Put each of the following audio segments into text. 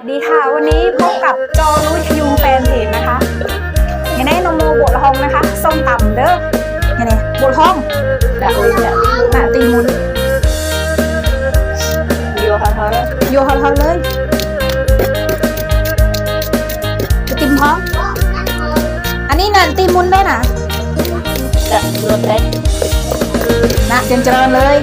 วัสดีค่ะ วันนี้พบกับจอรู้คิวแฟนเพจนะคะยังไงนโมบทละห้องนะคะส้มตำเด้อยังไงบทห้อง Đã uống đã หน้าตีมุน Vô hả hả đó โยฮอนๆเลยจะติมพร้อมอันนี้นันตีมุนได้นะ Đã luôn đấy นะเจริญเจริญเลย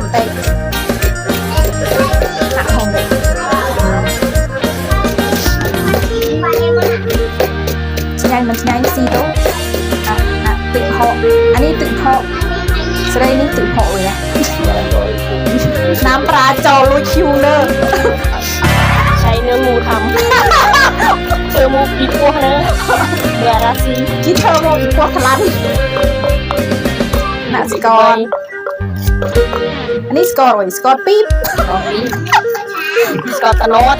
กไอจีโฮมแต่หนักโฮมเลยชิ้นใหญ่มันชิ้นใหญ่สี่โต๊ะอะอะตึกเหาะอันนี้ตึกเหาะสไลด์นี่ตึกเหาะเลยนะน้ำปลาจอรูคิวเนอร์ Xay nướng mù thắm Thơ mù ít quá nữa Gà ra xí ที่เธอร์โมอีกพวกพลันน่ะสกอร์ อันนี้สกอร์ไว้สกอร์ปี๊บ Có tí Có tà nốt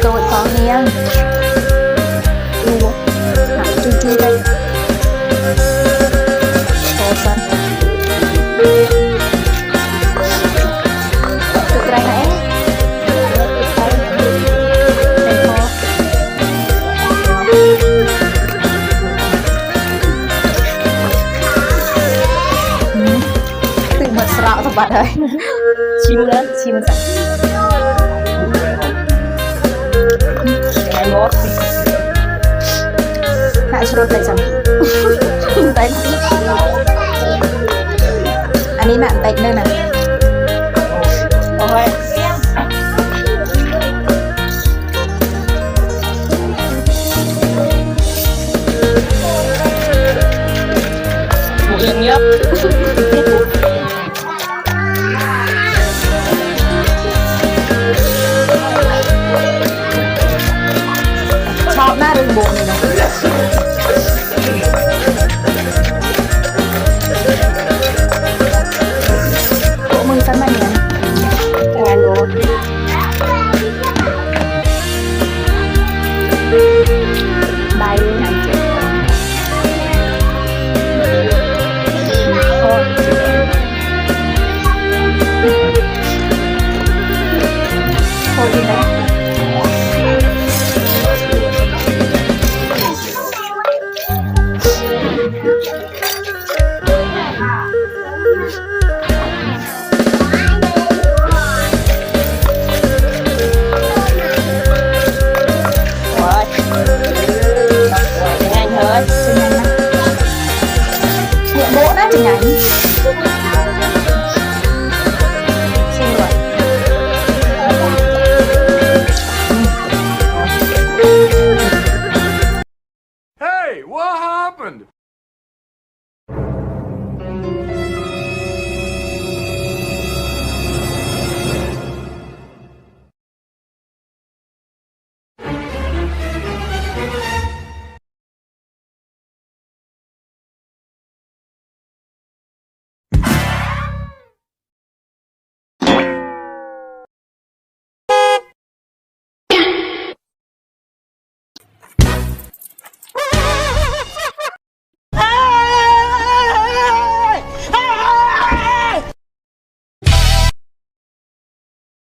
โดดของเนียง สระสมบัติเลย Chim nữa ชิมสัก Ngày mốt น่าชรสเลยจังแตงอันนี้น่ะแตงเนื้อน่ะ Ôi Mù